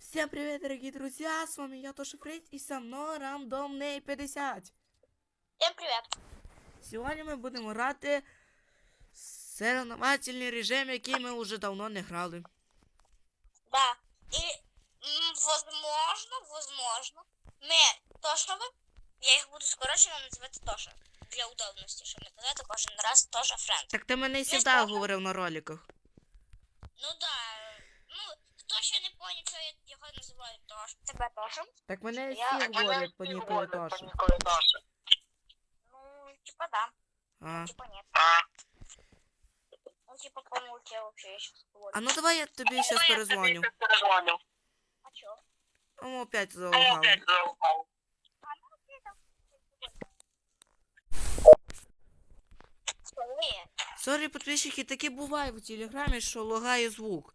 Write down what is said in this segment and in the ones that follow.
Всем привет, дорогие друзья! С вами я, Тоша Фрейд, и со мной рандомний 50. Всем привет. Сьогодні ми будемо грати соревновательний режим, який ми вже давно не грали. Да. И, м, возможно, возможно, мы Тошевы, я их буду скорочено называть Тоша. Для удобности, щоб не казати кожен раз Тоша Френд. Так ти мене і знаю. завжди говорив на роликах. Ну да. Ну, хто ще не поняв, що я його називаю Тош. Тебе Тошем. Так мене всі говорять по Ніколі Тоша. Ну, типа да, А. типа нет. Ну, типа, по-моему, я вообще я сейчас говорю. а ну давай я тобі зараз перезвоню. А чё? А ми опять залагали. Ні. Сорі, підписчики, таке буває в телеграмі, що лагає звук.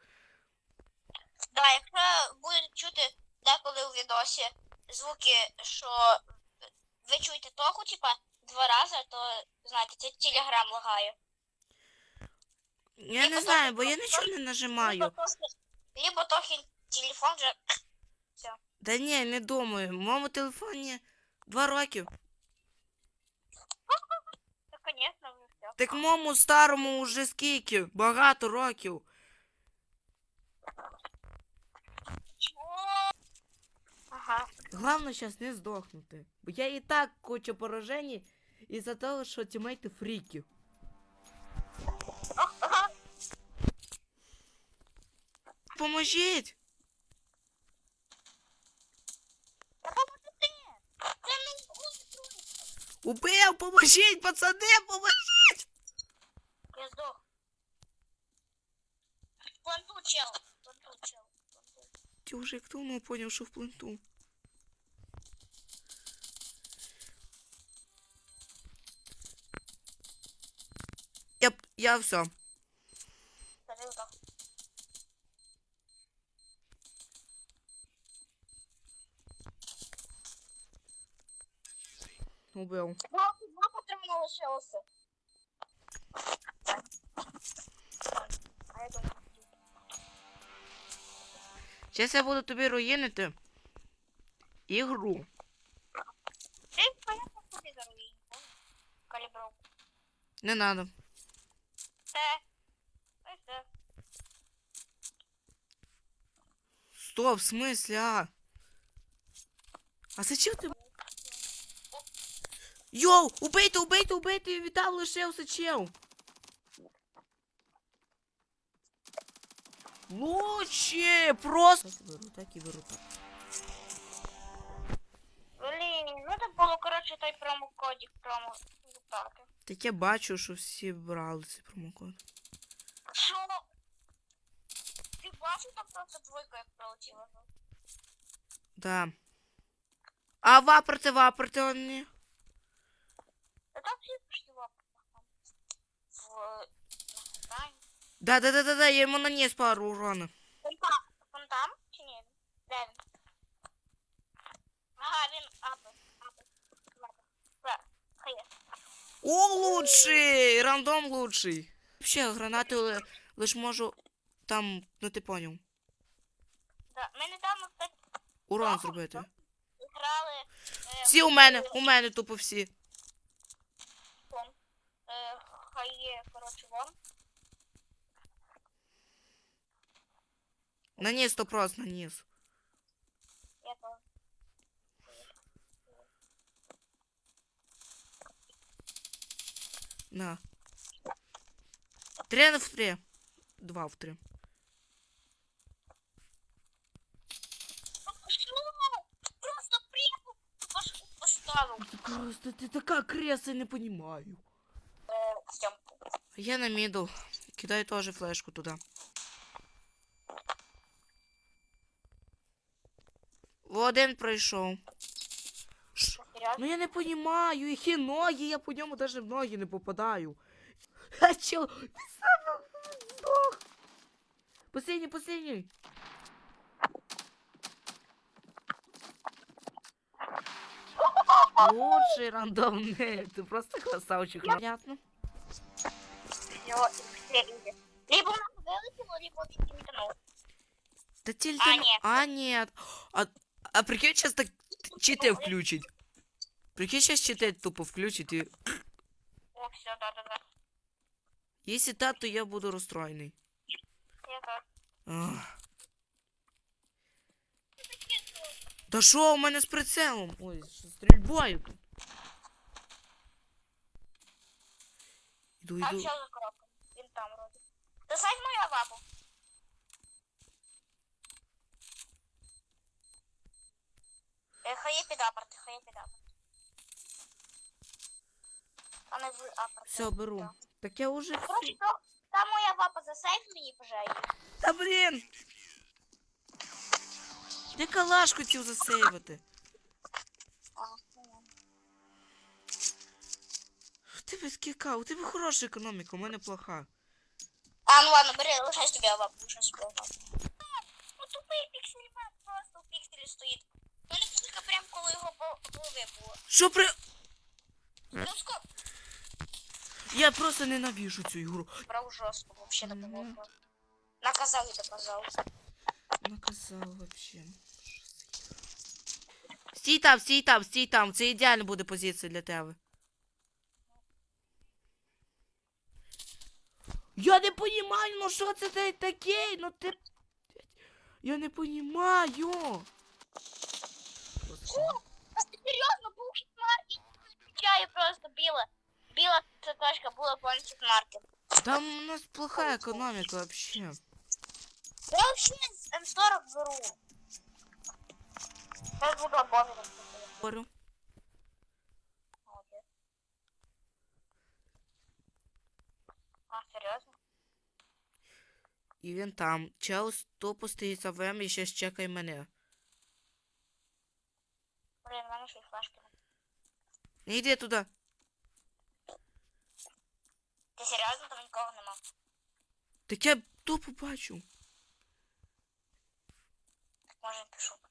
Да, якщо будуть чути відосі звуки, що ви чуєте току, типа, два рази, то знаєте, це телеграм лагає. Я не знаю, бо я нічого не нажимаю. Либо Тохін телефон вже. Да ні, не думаю. В моєму телефоні два роки. Та, звісно, вже все. Так моєму старому вже скільки? Багато років. Ага. Главное сейчас не здохнути. Бо я і так куча поражений із-за того, що тімейти фріки. Ага. Поможіть! Убив! Поможіть, пацани, поможіть! Я здох. Планту чел. Планту чел. Планту. Ти вже хто воно поняв, що в пленту? Я, все. Убив. Два, два патрона лишилося. Зараз я буду тобі руїнити ігру. Ти понятно собі за руїнку. Калібровку. Не надо. Це. Ось це. Стоп, в смысле, а? А зачем ти? Йоу, убийте, убийте, убийте, Вітал лишився чел. Лучше, просто. Так беру, так і беру так. Блін, ну так було, коротше, той промокодик промо. Так. Так я бачу, що всі брали цей промокод. Що? Бачив там просто двойка як пролетіла? Да. А ваперте, он не. Та там всі пішли в в Да, да, да, да, да, я йому наніс пару урона. Фонтан? Фонтан чи ні? Де він? Ага, він хай. О, лучший! Рандом лучший. Вообще, гранати ли- лиш можу там, ну ти поняв, Да. Ми недавно кстати, урон зробити. грали е, Всі у мене, у мене тупо всі. вон. Е, хай є, коротше, вон. Наніс то просто наніс. Я то. На. Три в три. Два в три. Що? Просто прямо башку поставив. Просто ти така креса, я не понимаю. Е, Я на мидл. Кидай тоже флешку туда. Во, Один пройшов. Ну я не понимаю, які ноги, я по ньому даже в ноги не попадаю. А чел, він сам Лучший рандомний, ти просто красавчик. Понятно. Його і все іде. Либо вона вилетіло, либо він мітанув. Та тільки... А, ну- ні. А, ні. А, а прикинь, сейчас так чити включить. Прикинь, сейчас чити тупо включить і... О, все, да, да, да. Якщо так, то я буду розстроєний. Я так. Ах. Та що у мене з прицелом? Ой, з стрільбою тут. Іду, Там іду. все за кроком. Він там вроде. Досадь мою лапу. Е, Хає під апорт, хає під апорт. А не в апорт. Все, беру. Так я уже Короче, то, там моя лапа засейф мені, пожалуйста. Та блін! Я калаш хотів засейвити. У тебе скілька, у тебе хороша економіка, у мене плоха. А, ну ладно, бери, лишай собі лапу, лишай собі. Ну тупий піксельман просто у пікселі стоїть. У мене кілька прям коло його голови було. Що при. Ну скоп. Я просто ненавижу цю ігру. Брав жорстко, вообще не Мгм. Наказав і доказав. Наказав вообще. Стій там, стій там, стій там. Це ідеальна буде позиція для тебе. Я не понимаю, ну що це та- таке? Ну ти. Я не ти серйозно, був хітмаркет? Включаю просто біла. Біла цветочка була повністю хітмаркет. Там у нас плохая економіка вообще. Я вообще М40 беру. Зараз буду. Говорю. А, серйозно? І він там. Чел тупо стоїть за ВМ і ще чекай мене. Блін, в мене ще й флешки. Не йди туди. Ти серйозно, там нікого нема? Так я тупо бачу. Так може я пишу.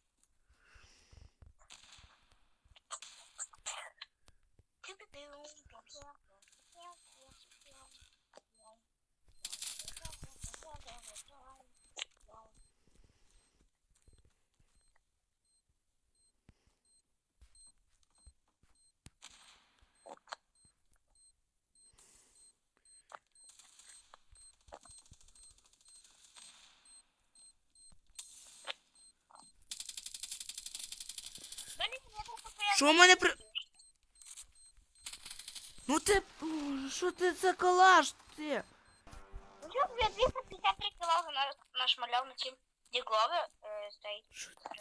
Що в мене при. Ну ти. Що ти це калаш ти? Ну що, тобі 253 кіло на- нашмаляв на ці діглови е, стоїть.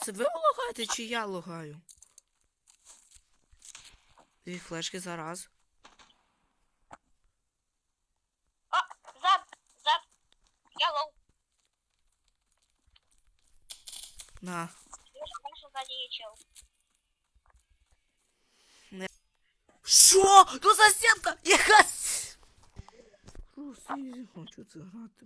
Це ви лагаєте чи я лагаю? Дві флешки зараз. О, зад, зад. Я лоу. На. Я бачу, ззаді є чел. Що? Ну сусідка! Яка? с- Просто я не хочу це грати.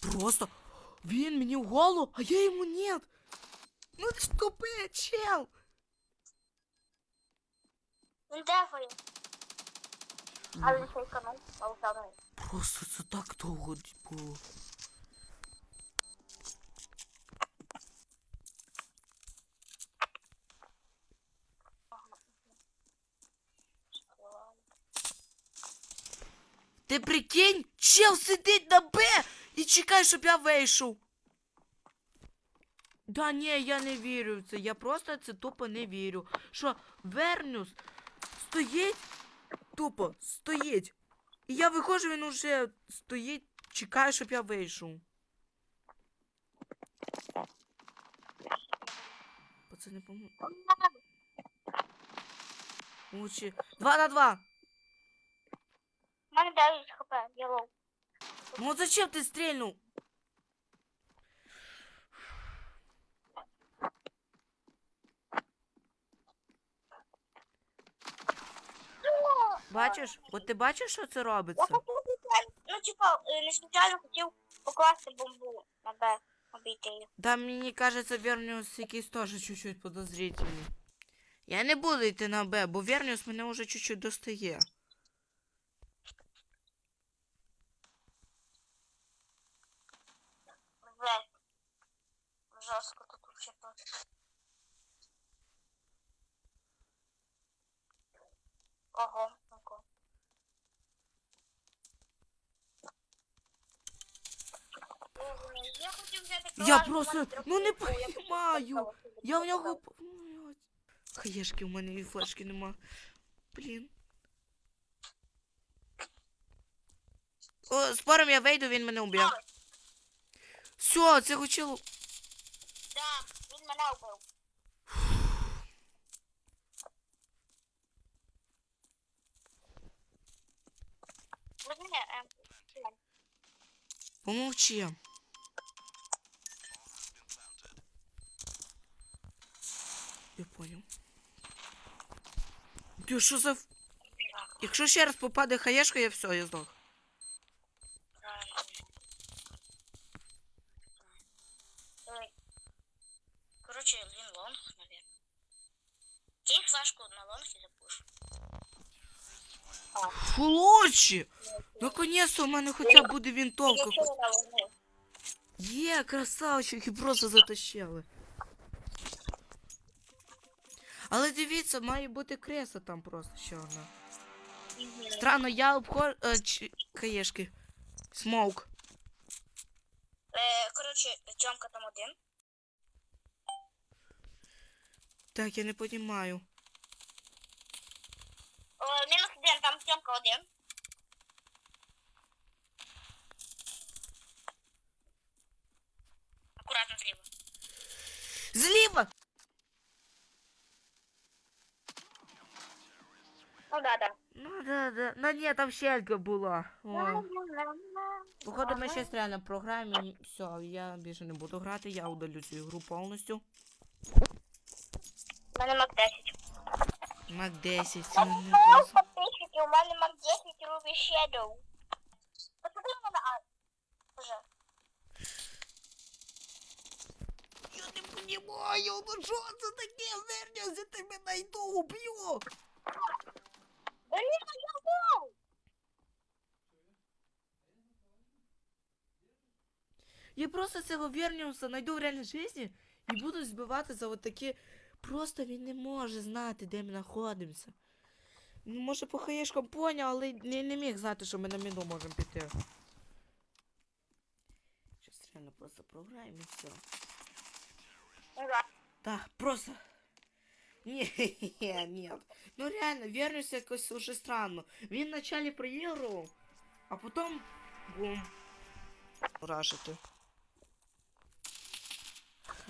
Просто він мені в голову, а я йому нет. Ну ти ж тупий, чел. Він дефає. А він ще й канал, а уставлений. Просто це так довго було. Ти прикинь, чел сидить на Б і чекає, щоб я вийшов. Да ні, я не вірю в це. Я просто це тупо не вірю. Що Вернус стоїть, тупо стоїть. І я виходжу, він уже стоїть, чекає, щоб я вийшов. Пацани, помогу. Лучше. Два на два. У мене 9 хп, я лоу. Ну зачем ты стрельнул? Бачиш? От ти бачиш, що це Я робиться? хотів ну, типа, е, не случайно хотів покласти бомбу на Б, обійти. Да, мені кажеться, Верніус якийсь теж чуть-чуть подозрительний. Я не буду йти на Б, бо Верніус мене вже чуть-чуть достає. Жесть. Жорстко тут вообще просто. Ого, ого. Я хотів взяти Я калаш, просто- у мене ну не було, я понімаю. Я в нього. калаш. Блядь. Хаєшки у мене і флешки нема. Блін. О, спорим, я вийду, він мене уб'є. Все, це хотіло. Да, він мене вбив. Возьми, ем. Помовчи. Я понял. Ти що за. Якщо ще раз попаде хаєшка, я все, я здох. Короче, він лонг, наверное. Кинь флешку на лонг і запуш. Фулочі! Наконец-то у мене хоча б буде вінтовка. Є, красавчики, просто затащили. Але дивіться, має бути креса там просто ще. Странно, я обхожу... Е, ч... Каєшки. Смоук. Е, короче, Тьомка там один. Так, я не понімаю. О, мінус один, там Тьомка один. Аккуратно зліва. Зліва! Ну да, да. Ну да, да. Ну ні, там щелька була. О. Походу, ми щось реально програємо. і Все, я більше не буду грати, я удалю цю ігру повністю. У мене Мак 10. Мак 10, це не Ну, просто. подписчики, у мене Мак 10 Ruby Shadow. Посмотри мене на А. Уже. Я не понімаю, ну що це таке, Верня, за тебе найду, уб'ю. Я просто цього Верніуса найду в реальній житті і буду збивати за от такі. Просто він не може знати, де ми знаходимося. Ну, може, по хаєшкам поняв, але не, не міг знати, що ми на міну можемо піти. Щас реально просто програємо і все. Так, просто. Ні, ні. Ну реально, Вернус якось уже странно. Він вначалі проігрував, а потім бум. Рашити.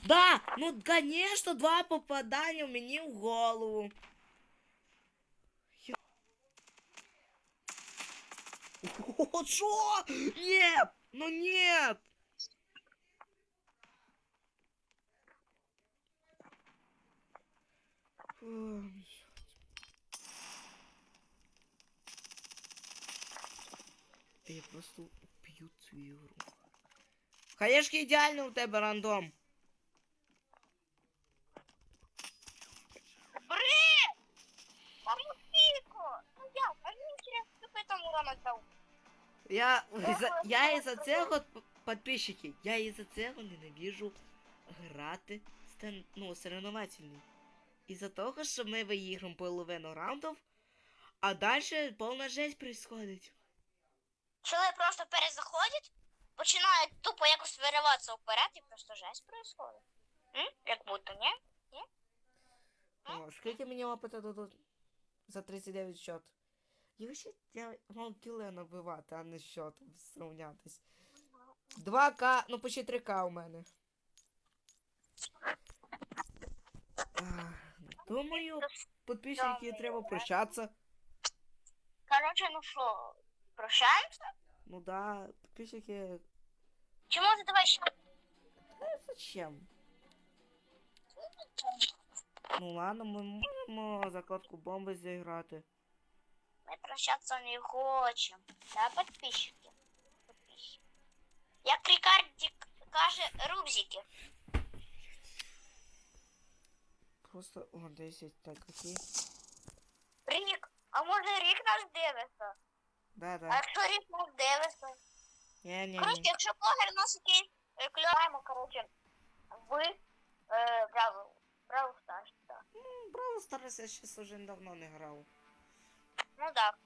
Да, ну конечно, два попадання мені в голову. Я- О, що? Нет! Ну нет! Ой. Я просто п'ю цю ігру. Хаєшки ідеально у тебе рандом. Бред! Там! Ну як? А він через тупи там урона дав. Я, за, я із-за цього п- підписчики, я із-за цього ненавижу грати стен, ну, соревновательний. Із-за того, що ми виіграємо половину раундів, а далі повна жесть происходить. Чоли просто перезаходять, починають тупо якось вириватися вперед і просто жесть происходить. М? Як будто, ні? О, скільки мені опита дадуть за 39 счет? Я вообще я мав кіле набивати, а не счетом зрівнятись. 2К, ну почти 3К у мене. Ах, Думаю, підписчики треба прощатися. Короче, ну що, прощаємося? Ну да, підписчики. Чому задавай ще? Та зачем? Ну ладно, ми можемо э, закладку бомби зіграти. Ми прощатися не хочемо. Да, підписчики. Як Рікардік каже, рубзики. Просто о, 10, так, окей. Рік. А може рік нас дивиться? Да, А да. якщо рік нас дивиться? Ні, ні, Коротше, ні. якщо блогер нас якийсь е, клюємо, коротше, ви е, Браво, Браво Старс, так. Браво Старс я щас уже давно не грав. Ну так.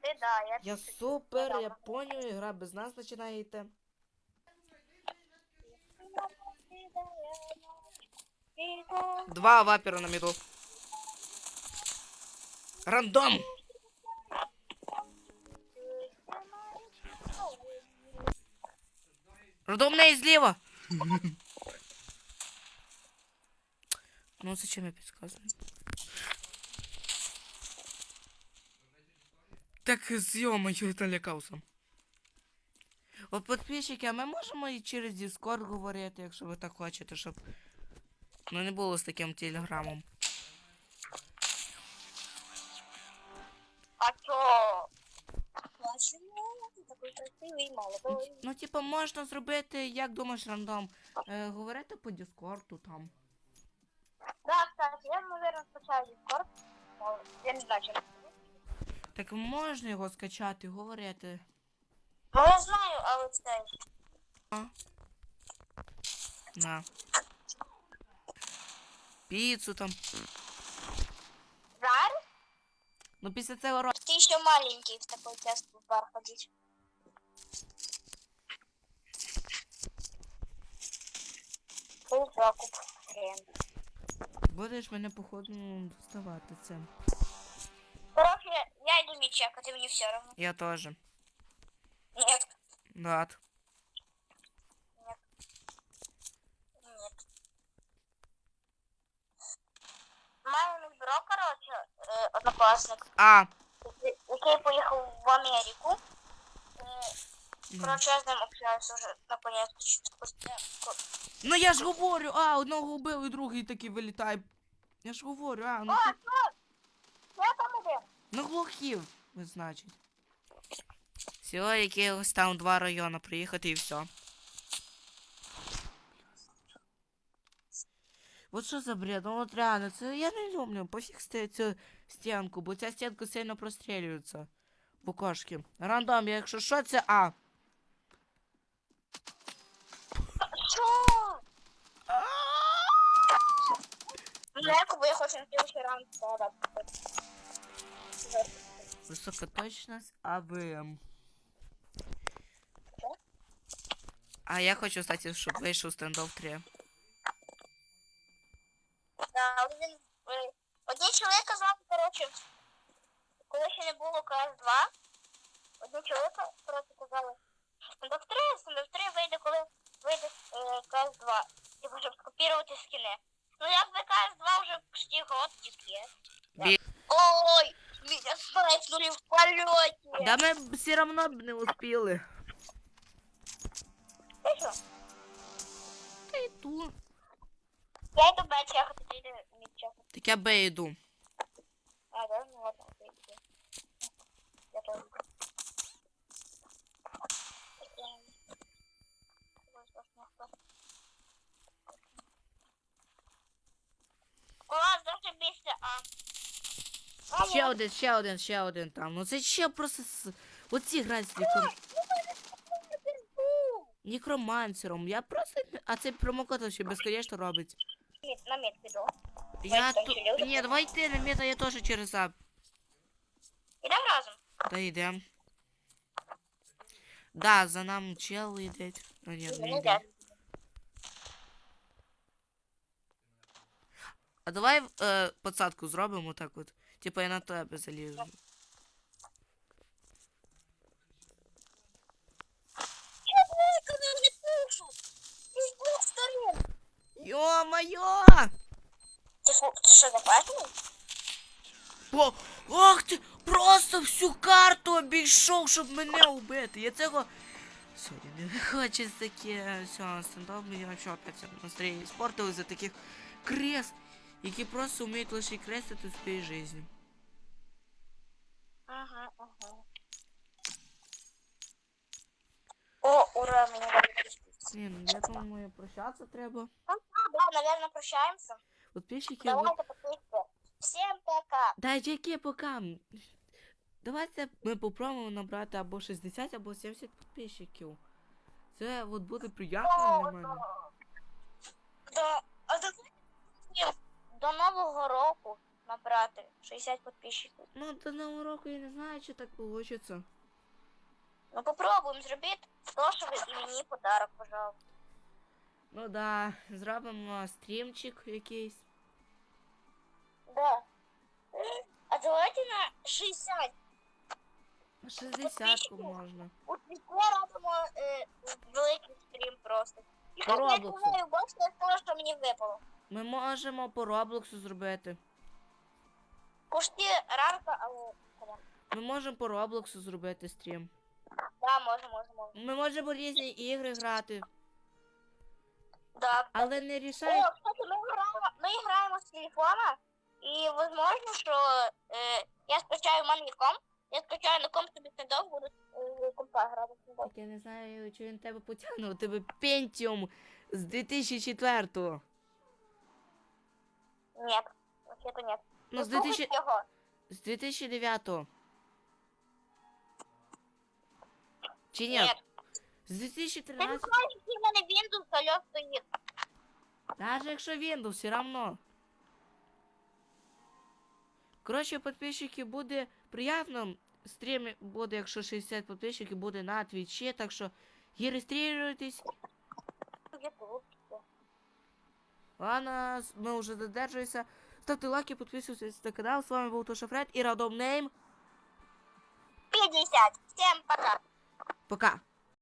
Ти да, я Я супер, я понял, ігра без нас починаєте. Два вапера на міду. Рандом! Рандом не зліва! Ну, зачем я підказую? Так, зйомаю, это лякався. От підписчики, а ми можемо і через Discord говорити, якщо ви так хочете, щоб ну не було з таким телеграмом. А ти такий красивий молодой? Ну, типу, можна зробити, як думаєш, рандом. Е, говорити по Discord там. Да, кстати, я, наверное, скачаю Discord. Мол, Я не знаю, чим. Так можна його скачати, говорити. Ну, я знаю, але це... На. Піцу там. Зараз? Ну після цього ро... Ты еще маленький в такой часто в бар ходить. Фул закуп. Хрен. будеш мене походу доставати це. Короче, я иду меч чекать, и мне все равно. Я теж. Нет, Дат. нет. Маю бро, короче, е, однокласник, А! який поїхав в Америку. Е, ну. Короче, я з ним общаюся вже наконец-то. Ну я ж говорю, а, одного убили, другий такий вилітає. Я ж говорю, а, ну О, ти... Я там один. Ну глухів, значить. Всього якихось там два райони приїхати і все. От що за бред? Ну от реально, це я не люблю. Пофігсти цю стінку, бо ця стінка сильно прострілюється. Букошки. Рандом, я якщо що, це А. Що? Ну, якобы я хочу на следующий раунд продать. Високоточність АВМ. А я хочу, кстати, щоб вийшов стендов 3. Один, е, один чоловік казав, коротше, коли ще не було КС-2, один чоловік, коротше, казали, що стендов 3, стендов 3 вийде, коли вийде е, КС-2. Типу, щоб скопірувати скини. Ну, якби КС-2 вже почти год є. Бі- Ой, меня снайпнули в полете. Да ми все равно б не успіли. Ти що? Та йду. Я йду Б чекати, ти йди мід чекати. Так я Б йду. А, да? Ну ладно, окей. окей. Я тоже. Клас, даже після А. Ще один, ще один, ще один там. Ну це ще просто с... оці грають з ліком... некромансером. Я просто. А цей промокод ще безконечно робить. Мід, на мід піду. Я там ту... ще люди Ні, давай ти на мета, я теж через А. Ідемо разом. Та йдем. Да, за нам чел йде. А ні, не Ну, йде. да. А давай е, подсадку зробимо так от. Типа я на тебе залізу. Йо-моє! Ты, ты что? О, ох ти! Просто всю карту обійшов, щоб мене убити. Я цього. Сьогодні не хочу таке. Все, стендап мені вообще опять настроєння спортили за таких крест, які просто вміють лише крестити в своїй житті. Ага, ага. О, ура, мені дали пустити. Ні, ну я прощатися треба. Ну, да, наверное, прощаемся. Підписчики, от... Давайте подписывайтесь. Всем пока. Дай яке пока. Давайте ми попробуємо набрати або 60, або 70 підписчиків. Це от буде приємно для мене. До, а до, до Нового року набрати 60 підписчиків. Ну, до нового року я не знаю, чи так вийде. Ну попробуємо зробити що і мені подарок, пожалуйста. Ну да, зробимо стрімчик якийсь. Да. А давайте на 60. 60 можна. У Твіттері робимо е, великий стрім просто. І По так я Роблоксу. думаю, бачите те, що мені випало. Ми можемо по Роблоксу зробити. Пушті ранка, але... прям. Ми можемо по Роблоксу зробити стрім. Да, можемо, можемо. Ми можемо різні ігри грати, Да. але не О, кстати, ми граємо, ми граємо з телефона, і возможно, що е, я скачаю в мене є комп, я скачаю на комп собі недовго, буду е, компа грати. Так я не знаю, чи він тебе потягнув. У тебе Pentium з 2004-го. Ні, вообще-то ні. Ну, з, 2000... його. з 2009-го. Чи ні? Ні. З не 2013 знаєш, в мене Windows алло стоїть. Даже якщо Windows, все равно. Коротше, підписчики буде приємно. Стрім буде, якщо 60 підписчиків, буде на твічі, так що і реєструйтесь. Ладно, ми вже додержуємося. Ставте лайки, підписуйтесь на канал. З вами був Тоша Фред і Радом Нейм. 50. Всем пока. Пока.